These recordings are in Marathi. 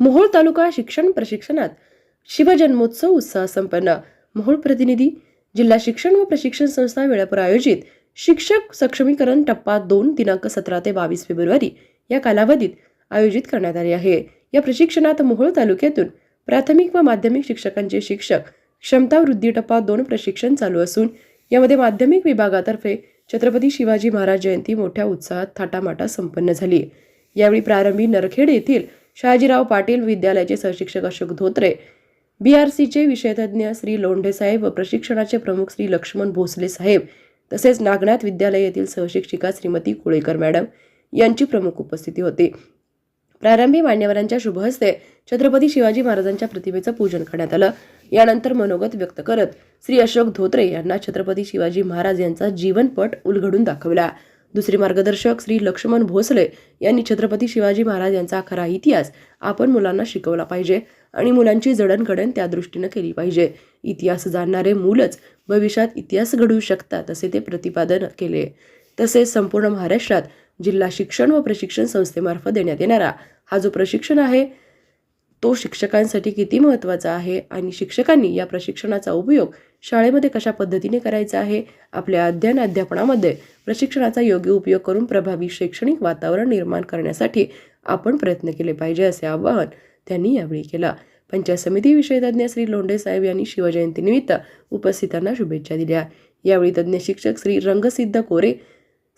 मोहोळ तालुका शिक्षण प्रशिक्षणात शिवजन्मोत्सव उत्साह संपन्न. मोहोळ प्रतिनिधी जिल्हा शिक्षण व प्रशिक्षण संस्था वेळापूर आयोजित शिक्षक सक्षमीकरण टप्पा दोन दिनांक सतरा ते बावीस फेब्रुवारी या कालावधीत आयोजित करण्यात आले आहे. या प्रशिक्षणात मोहोळ तालुक्यातून प्राथमिक व माध्यमिक शिक्षकांचे शिक्षक क्षमता वृद्धी टप्पा दोन प्रशिक्षण चालू असून यामध्ये माध्यमिक विभागातर्फे छत्रपती शिवाजी महाराज जयंती मोठ्या उत्साहात थाटामाटा संपन्न झाली. यावेळी प्रारंभी नरखेड येथील शहाजीराव पाटील विद्यालयाचे सहशिक्षक अशोक धोत्रे बी आर सीचे विषयतज्ञ श्री लोंढे साहेब व प्रशिक्षणाचे प्रमुख श्री लक्ष्मण भोसले साहेब तसेच नागनाथ विद्यालय येथील सहशिक्षिका श्रीमती कुळेकर मॅडम यांची प्रमुख उपस्थिती होती. प्रारंभी मान्यवरांच्या शुभहस्ते छत्रपती शिवाजी महाराजांच्या प्रतिमेचं पूजन करण्यात आलं. यानंतर मनोगत व्यक्त करत श्री अशोक धोत्रे यांना छत्रपती शिवाजी महाराज यांचा जीवनपट उलगडून दाखवला. दुसरे मार्गदर्शक श्री लक्ष्मण भोसले यांनी छत्रपती शिवाजी महाराज यांचा खरा इतिहास आपण मुलांना शिकवला पाहिजे आणि मुलांची जडणघडण त्या दृष्टीनं केली पाहिजे. इतिहास जाणणारे मूलच भविष्यात इतिहास घडवू शकतात असे ते प्रतिपादन केले. तसेच संपूर्ण महाराष्ट्रात जिल्हा शिक्षण व प्रशिक्षण संस्थेमार्फत देण्यात येणारा हा जो प्रशिक्षण आहे तो शिक्षकांसाठी किती महत्त्वाचा आहे आणि शिक्षकांनी या प्रशिक्षणाचा उपयोग शाळेमध्ये कशा पद्धतीने करायचं आहे? आपल्या अध्ययन अध्यापनामध्ये प्रशिक्षणाचा योग्य उपयोग करून प्रभावी शैक्षणिक वातावरण निर्माण करण्यासाठी आपण प्रयत्न केले पाहिजे असे आवाहन त्यांनी यावेळी केलं. पंचायत समिती विषयतज्ञ श्री लोंढे साहेब यांनी शिवजयंतीनिमित्त उपस्थितांना शुभेच्छा दिल्या. यावेळी तज्ज्ञ शिक्षक श्री रंगसिद्ध कोरे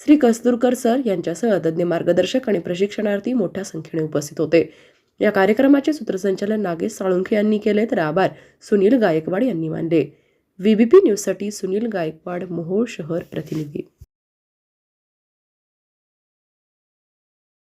श्री कस्तुरकर सर यांच्यासह तज्ज्ञ मार्गदर्शक आणि प्रशिक्षणार्थी मोठ्या संख्येने उपस्थित होते. या कार्यक्रमाचे सूत्रसंचालन नागेश साळुंखे यांनी केले तर आभार. सुनील गायकवाड यांनी मानले. वी बी पी न्यूजसाठी सुनील गायकवाड मोहोळ शहर प्रतिनिधी.